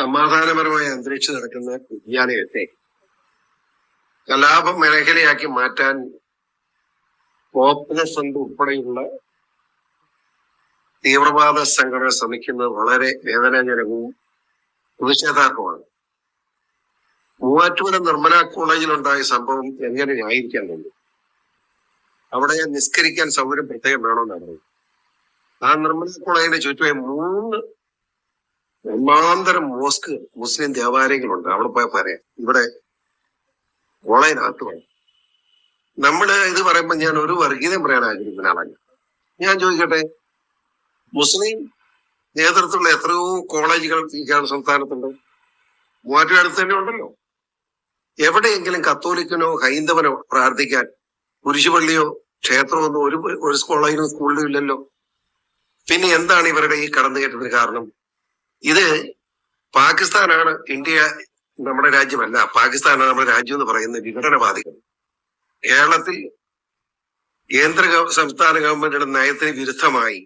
സമാധാനപരമായ അന്തരീക്ഷം നടക്കുന്ന വിദ്യാലയത്തെ കലാപ മേഖലയാക്കി മാറ്റാൻ പോപ്പുലർ ഫ്രണ്ട് ഉൾപ്പെടെയുള്ള തീവ്രവാദ സംഘടന ശ്രമിക്കുന്നത് വളരെ വേദനാജനകവും പ്രതിഷേധാർഹമാണ് മൂവാറ്റുപുഴ നിർമ്മല കോളേജിലുണ്ടായ സംഭവം എങ്ങനെ ന്യായീകരിക്കാൻ വേണ്ടി അവിടെ നിസ്കരിക്കാൻ സൗകര്യം പ്രത്യേകം വേണമെന്നാണ് ആ നിർമ്മല കോളേജിന്റെ ചുറ്റുമായി മൂന്ന് ഒന്നാന്തരം മോസ്ക് മുസ്ലിം ദേവാലയങ്ങളുണ്ട്. അവിടെ പോയാൽ പറയാം ഇവിടെ കോളേജിനകത്ത് വേണം നമ്മൾ ഇത് പറയുമ്പോൾ ഞാൻ ഒരു വർഗീയതയും പറയാൻ ആഗ്രഹിക്കുന്ന ആളാണ് ഞാൻ ചോദിക്കട്ടെ മുസ്ലിം നേതൃത്വമുള്ള എത്രയോ കോളേജുകൾ ഈ കേരള സംസ്ഥാനത്തുണ്ട്. മൂവാറ്റുപുഴ അടുത്ത് തന്നെ ഉണ്ടല്ലോ. എവിടെയെങ്കിലും കത്തോലിക്കനോ ഹൈന്ദവനോ പ്രാർത്ഥിക്കാൻ കുരിശുപള്ളിയോ ക്ഷേത്രമോ ഒന്നും ഒരു ഒരു കോളേജിലും സ്കൂളിലും ഇല്ലല്ലോ. പിന്നെ എന്താണ് ഇവരുടെ ഈ കടന്നുകയറ്റത്തിന് കാരണം? ഇത് പാകിസ്ഥാനാണ് ഇന്ത്യ നമ്മുടെ രാജ്യമല്ല. പാകിസ്ഥാനാണ് നമ്മുടെ രാജ്യം എന്ന് പറയുന്ന വിഘടനവാദികൾ. കേരളത്തിൽ കേന്ദ്ര സംസ്ഥാന ഗവൺമെന്റിന്റെ നയത്തിന് വിരുദ്ധമായി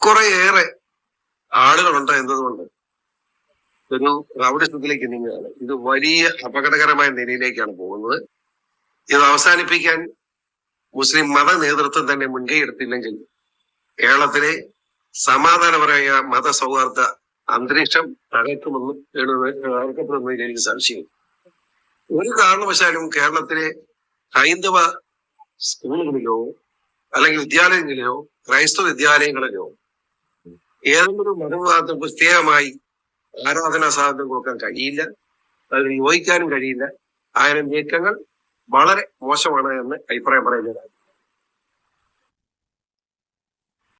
കുറേയേറെ ആളുകളുണ്ട് എന്നതുകൊണ്ട് ഒരു റൗഡിസത്തിലേക്ക് നീങ്ങുകയാണ്. ഇത് വലിയ അപകടകരമായ നിലയിലേക്കാണ് പോകുന്നത്. ഇത് അവസാനിപ്പിക്കാൻ മുസ്ലിം മത നേതൃത്വം തന്നെ മുൻകൈ എടുത്തില്ലെങ്കിൽ കേരളത്തിലെ സമാധാനപരമായ മത സൗഹാർദ്ദ അന്തരീക്ഷം തകർക്കുമെന്ന് തകർക്കപ്പെടുന്നതിൽ എനിക്ക് സംശയം ഒരു കാരണവശാലും കേരളത്തിലെ ഹൈന്ദവ സ്കൂളുകളിലോ അല്ലെങ്കിൽ വിദ്യാലയങ്ങളിലോ ക്രൈസ്തവ വിദ്യാലയങ്ങളിലോ ഏതെങ്കിലും മതവിഭാഗത്തിന് പ്രത്യേകമായി ആരാധനാ സാധനം കൊടുക്കാൻ കഴിയില്ല അതിന് യോജിക്കാനും കഴിയില്ല. ആയിരം നീക്കങ്ങൾ വളരെ മോശമാണ് എന്ന് അഭിപ്രായം പറയുന്നത്